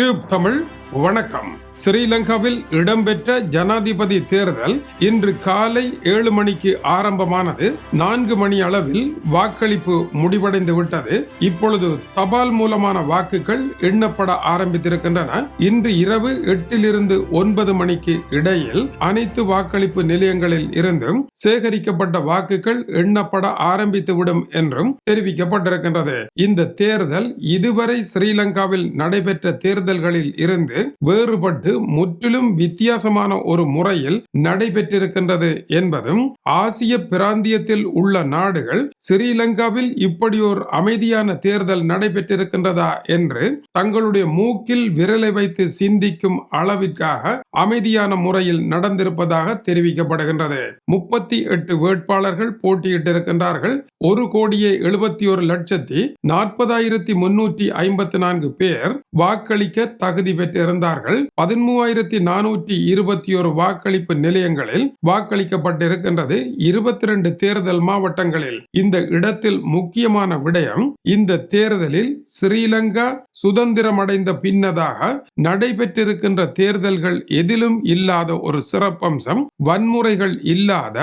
Tube Tamil வணக்கம். ஸ்ரீலங்காவில் இடம்பெற்ற ஜனாதிபதி தேர்தல் இன்று காலை ஏழு மணிக்கு ஆரம்பமானது. நான்கு மணி அளவில் வாக்களிப்பு முடிவடைந்து விட்டது. இப்பொழுது தபால் மூலமான வாக்குகள் எண்ணப்பட ஆரம்பித்திருக்கின்றன. இன்று இரவு எட்டிலிருந்து ஒன்பது மணிக்கு இடையில் அனைத்து வாக்களிப்பு நிலையங்களில் இருந்தும் சேகரிக்கப்பட்ட வாக்குகள் எண்ணப்பட ஆரம்பித்துவிடும் என்றும் தெரிவிக்கப்பட்டிருக்கின்றது. இந்த தேர்தல் இதுவரை ஸ்ரீலங்காவில் நடைபெற்ற தேர்தல்களில் இருந்து வேறுபட்டு முற்றிலும் வித்தியாசமான ஒரு முறையில் நடைபெற்றிருக்கின்றது என்பதும் ஆசிய பிராந்தியத்தில் உள்ள நாடுகள் ஸ்ரீலங்காவில் இப்படி ஒரு அமைதியான தேர்தல் நடைபெற்றிருக்கின்றதா என்று தங்களுடைய மூக்கில் விரலை வைத்து சிந்திக்கும் அளவிற்காக அமைதியான முறையில் நடந்திருப்பதாக தெரிவிக்கப்படுகின்றது. முப்பத்தி எட்டு வேட்பாளர்கள் போட்டியிட்டிருக்கின்றார்கள். ஒரு கோடியே எழுபத்தி ஒரு லட்சத்தி நாற்பதாயிரத்தி முன்னூற்றி ஐம்பத்தி நான்கு பேர் வாக்களிக்க தகுதி பெற்றிருந்தார்கள் பதிமூவாயிரத்தி நானூற்றி இருபத்தி ஒரு வாக்களிப்பு நிலையங்களில் வாக்களிக்கப்பட்டிருக்கின்றது இருபத்தி ரெண்டு தேர்தல் மாவட்டங்களில். இந்த இடத்தில் முக்கியமான விடயம் இந்த தேர்தலில் ஸ்ரீலங்கா சுதந்திரமடைந்த பின்னதாக நடைபெற்றிருக்கின்ற தேர்தல்கள் எதிலும் இல்லாத ஒரு சிறப்பம்சம் வன்முறைகள் இல்லாத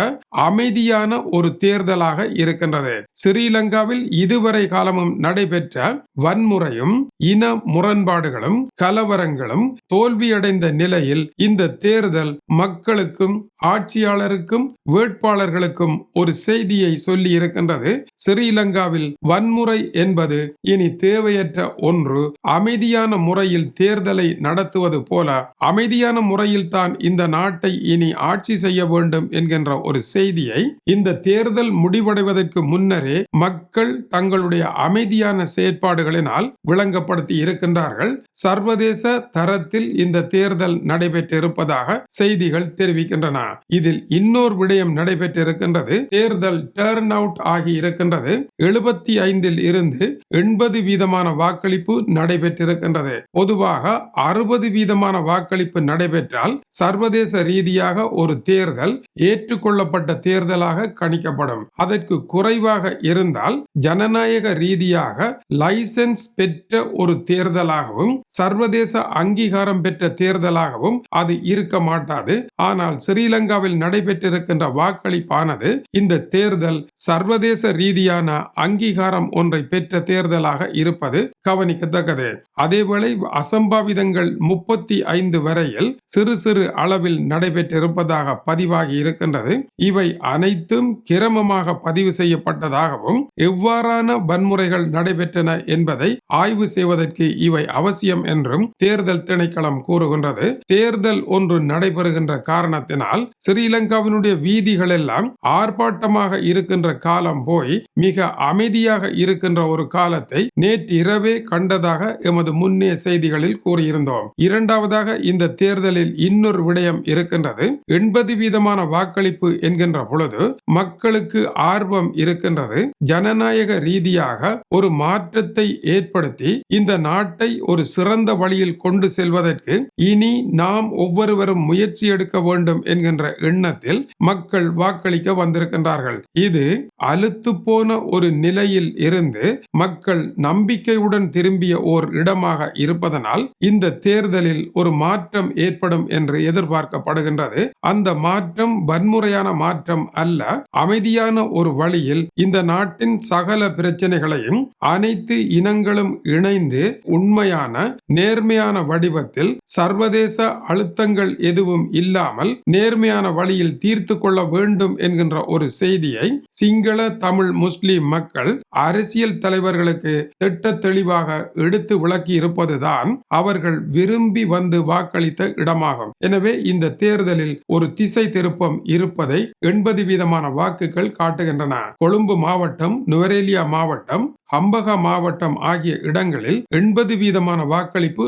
அமைதியான ஒரு தேர்தலாக இருக்கின்றது. ஸ்ரீலங்காவில் இதுவரை காலமும் நடைபெற்ற வன்முறையும் இன முரண்பாடுகளும் கலவரங்களும் தோல்வியடைந்த நிலையில் இந்த தேர்தல் மக்களுக்கும் ஆட்சியாளருக்கும் வேட்பாளர்களுக்கும் ஒரு செய்தியை சொல்லி இருக்கின்றது. ஸ்ரீலங்காவில் வன்முறை என்பது இனி தேவையற்ற ஒன்று. அமைதியான முறையில் தேர்தலை நடத்துவது போல அமைதியான முறையில் தான் இந்த நாட்டை இனி ஆட்சி செய்ய வேண்டும் என்கின்ற ஒரு செய்தியை இந்த தேர்தல் முடிவடைவதற்கு முன்னரே மக்கள் தங்களுடைய அமைதியான செயற்பாடுகளினால் விளங்கப்படுத்தி இருக்கின்றார்கள். சர்வதேச தரத்தில் இந்த தேர்தல் நடைபெற்றிருப்பதாக செய்திகள் தெரிவிக்கின்றன. இதில் இன்னொரு விடயம் நடைபெற்றிருக்கின்றது. தேர்தல் டர்ன் அவுட் ஆகி இருக்கின்றது. எழுபத்தி ஐந்தில் இருந்து எண்பது வீதமான வாக்களிப்பு நடைபெற்றிருக்கின்றது. பொதுவாக அறுபது வீதமான வாக்களிப்பு நடைபெற்றால் சர்வதேச ரீதியாக ஒரு தேர்தல் ஏற்றுக்கொள்ளப்பட்ட தேர்தலாக கணிக்கப்படும். அதற்கு குறைவாக இருந்தால் ஜனநாயக ரீதியாக லைசென்ஸ் பெற்ற ஒரு தேர்தலாகவும் சர்வதேச அங்கீகாரம் பெற்ற தேர்தலாகவும் அது இருக்க மாட்டாது. ஆனால் ஸ்ரீலங்காவில் நடைபெற்றிருக்கின்ற வாக்களிப்பானது இந்த தேர்தல் சர்வதேச ரீதியான அங்கீகாரம் ஒன்றை பெற்ற தேர்தலாக இருப்பது கவனிக்கத்தக்கது. அதேவேளை அசம்பாவிதங்கள் முப்பத்தி ஐந்து வரையில் சிறு சிறு அளவில் நடைபெற்றிருப்பதாக பதிவாகி இருக்கின்றது. இவை அனைத்தும் கிரமமாக பதிவு செய்யப்பட்டதாகவும் எவ்வாறான வன்முறைகள் நடைபெற்றன என்பதை ஆய்வு செய்வதற்கு இவை அவசியம் என்றும் தேர்தல் திணைக்களம் கூறுகின்றது. தேர்தல் ஒன்று நடைபெறுகின்ற காரணத்தினால் ஸ்ரீலங்காவினுடைய வீதிகள் எல்லாம் ஆர்ப்பாட்டமாக இருக்கின்ற காலம் போய் மிக அமைதியாக இருக்கின்ற ஒரு காலத்தை நேற்று இரவே கண்டதாக எமது முன்னே செய்திகளில் கூறியிருந்தோம். இரண்டாவதாக இந்த தேர்தலில் இன்னொரு விடயம் இருக்கின்றது. எண்பது வீதமான வாக்களிப்பு என்கின்ற பொழுது மக்களுக்கு ஆர்வம் இருக்கின்றது. ஜனநாயக ரீதியாக ஒரு மாற்றத்தை ஏற்படுத்தி இந்த நாட்டை ஒரு சிறந்த வழியில் கொண்டு கொண்டு செல்வதற்கு இனி நாம் ஒவ்வொருவரும் முயற்சி எடுக்க வேண்டும் என்கின்ற எண்ணத்தில் மக்கள் வாக்களிக்க வந்திருக்கின்றார்கள். இது அழுத்து போன ஒரு நிலையில் இருந்து மக்கள் நம்பிக்கையுடன் திரும்பிய ஓர் இடமாக இருப்பதனால் இந்த தேர்தலில் ஒரு மாற்றம் ஏற்படும் என்று எதிர்பார்க்கப்படுகின்றது. அந்த மாற்றம் வன்முறையான மாற்றம் அல்ல அமைதியான ஒரு வழியில் இந்த நாட்டின் சகல பிரச்சனைகளையும் அனைத்து இனங்களும் இணைந்து உண்மையான நேர்மையான வடிவத்தில் சர்வதேச அழுத்தங்கள் எதுவும் இல்லாமல் நேர்மையான வழியில் தீர்த்து கொள்ள வேண்டும் என்கின்ற ஒரு செய்தியை சிங்கள தமிழ் முஸ்லிம் மக்கள் அரசியல் தலைவர்களுக்கு திட்ட தெளிவாக எடுத்து விளக்கி இருப்பதுதான் அவர்கள் விரும்பி வந்து வாக்களித்த இடமாகும். எனவே இந்த தேர்தலில் ஒரு திசை திருப்பம் இருப்பதை எண்பது வீதமான வாக்குகள் காட்டுகின்றன. கொழும்பு மாவட்டம் நுவரேலியா மாவட்டம் ஹம்பகா மாவட்டம் ஆகிய இடங்களில் எண்பது வீதமான வாக்களிப்பு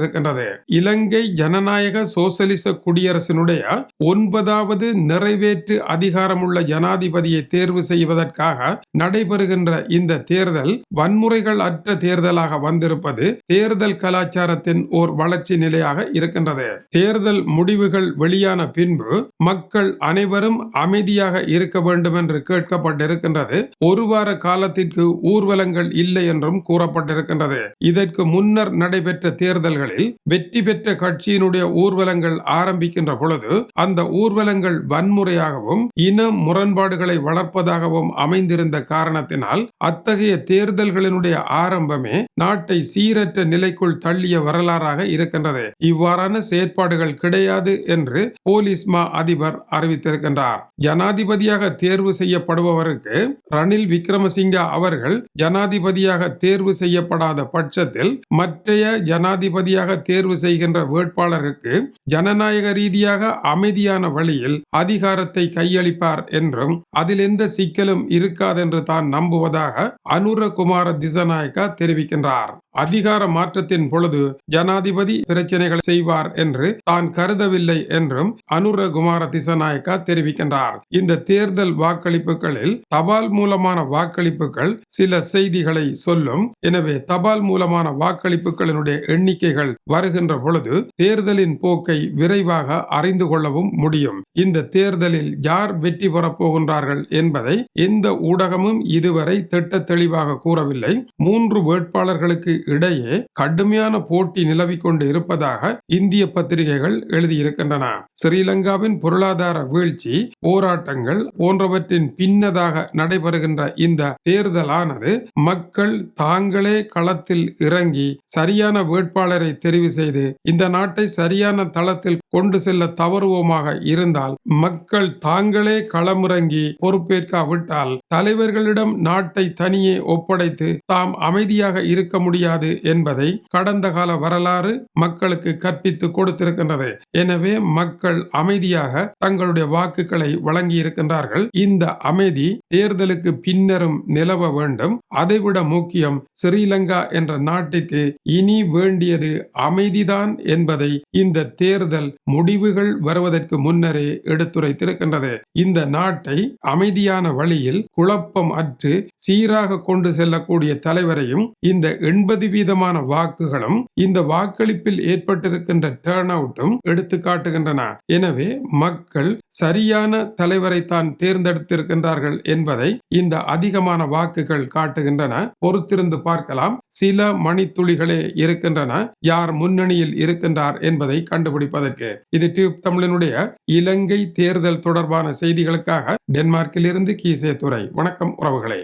நடைபெற்றிருக்கின்றது இலங்கை ஜனநாயக சோசலிச குடியரசினுடைய ஒன்பதாவது நிறைவேற்று அதிகாரமுள்ள ஜனாதிபதியை தேர்வு செய்வதற்காக நடைபெறுகின்ற இந்த தேர்தல் வன்முறைகள் அற்ற தேர்தலாக வந்திருப்பது தேர்தல் கலாச்சாரத்தின் ஓர் வளர்ச்சி நிலையாக இருக்கின்றது. தேர்தல் முடிவுகள் வெளியான பின்பு மக்கள் அனைவரும் அமைதியாக இருக்க வேண்டும் என்று கேட்கப்பட்டிருக்கின்றது. ஒரு வார காலத்திற்கு ஊர்வலங்கள் இல்லை என்றும் கூறப்பட்டிருக்கின்றது. இதற்கு முன்னர் நடைபெற்ற தேர்தல்கள் தேர்தல்களில் வெற்றி பெற்ற கட்சியினுடைய ஊர்வலங்கள் ஆரம்பிக்கின்ற பொழுது அந்த ஊர்வலங்கள் வன்முறையாகவும் இன முரண்பாடுகளை வளர்ப்பதாகவும் அமைந்திருந்த காரணத்தினால் அத்தகைய தேர்தல்களினுடைய ஆரம்பமே நாட்டை சீரற்ற நிலைக்குள் தள்ளிய வரலாறாக இருக்கின்றது. இவ்வாறான செயற்பாடுகள் கிடையாது என்று போலீஸ் மா அதிபர் அறிவித்திருக்கின்றார். ஜனாதிபதியாக தேர்வு செய்யப்படுபவருக்கு ரணில் விக்ரமசிங்கா அவர்கள் ஜனாதிபதியாக தேர்வு செய்யப்படாத பட்சத்தில் மற்றைய ஜனாதிபதியாக தேர்வு செய்கின்ற வேட்பாளருக்கு ஜனநாயக ரீதியாக அமைதியான வழியில் அதிகாரத்தை கையளிப்பார் என்றும் அதில் எந்த சிக்கலும் இருக்காதென்று தான் நம்புவதாக அனுரகுமார திசநாயக்கா தெரிவிக்கின்றார். அதிகார மாற்றத்தின் பொழுது ஜனாதிபதி பிரச்சனைகளை செய்வார் என்று தான் கருதவில்லை என்றும் அனுரகுமார திசநாயக்கா தெரிவிக்கின்றார். இந்த தேர்தல் வாக்களிப்புகளில் தபால் மூலமான வாக்களிப்புகள் சில செய்திகளை சொல்லும். எனவே தபால் மூலமான வாக்களிப்புகளினுடைய எண்ணிக்கைகள் வருகின்ற பொழுது தேர்தலின் போக்கை விரைவாக அறிந்து கொள்ளவும் முடியும். இந்த தேர்தலில் யார் வெற்றி பெறப் போகின்றார்கள் என்பதை எந்த ஊடகமும் இதுவரை திட்ட தெளிவாக கூறவில்லை. மூன்று வேட்பாளர்களுக்கு இடையே கடுமையான போட்டி நிலவிக் கொண்டு இருப்பதாக இந்திய பத்திரிகைகள் எழுதியிருக்கின்றன. ஸ்ரீலங்காவின் பொருளாதார வீழ்ச்சி போராட்டங்கள் போன்றவற்றின் பின்னதாக நடைபெறுகின்ற இந்த தேர்தலானது மக்கள் தாங்களே களத்தில் இறங்கி சரியான வேட்பாளரை தெரிவு செய்து இந்த நாட்டை சரியான தளத்தில் கொண்டு செல்ல தவறுவோமாக இருந்தால் மக்கள் தாங்களே களமிறங்கி பொறுப்பேற்காவிட்டால் தலைவர்களிடம் நாட்டை தனியே ஒப்படைத்து தாம் அமைதியாக இருக்க முடியாது என்பதை கடந்த கால வரலாறு மக்களுக்கு கற்பித்து கொடுத்திருக்கின்றது. எனவே மக்கள் அமைதியாக தங்களுடைய வாக்குகளை வழங்கி இருக்கின்றார்கள் இந்த அமைதி தேர்தலுக்கு பின்னரும் நிலவ வேண்டும். அதைவிட முக்கியம் ஸ்ரீலங்கா என்ற நாட்டிற்கு இனி வேண்டியது அமைதிதான் என்பதை இந்த தேர்தல் முடிவுகள் வருவதற்கு முன்னரே எடுத்துரைத்திருக்கின்றது. இந்த நாட்டை அமைதியான வழியில் குழப்பம் அற்று சீராக கொண்டு செல்லக்கூடிய தலைவரையும் இந்த எண்பது வீதமான வாக்குகளும் இந்த வாக்களிப்பில் ஏற்பட்டிருக்கின்ற டேர்ன் அவுட்டும் எடுத்து காட்டுகின்றன. எனவே மக்கள் சரியான தலைவரை தான் தேர்ந்தெடுத்திருக்கின்றார்கள் என்பதை இந்த அதிகமான வாக்குகள் காட்டுகின்றன. பொறுத்திருந்து பார்க்கலாம். சில மணித்துளிகளே இருக்கின்றன. யார் முன்னணியில் இருக்கின்றார் என்பதை கண்டுபிடிப்பதற்கு. இது டியூப் தமிழனுடைய இலங்கை தேர்தல் தொடர்பான செய்திகளுக்காக டென்மார்க்கில் இருந்து கீசே துறை வணக்கம் உறவுகளே.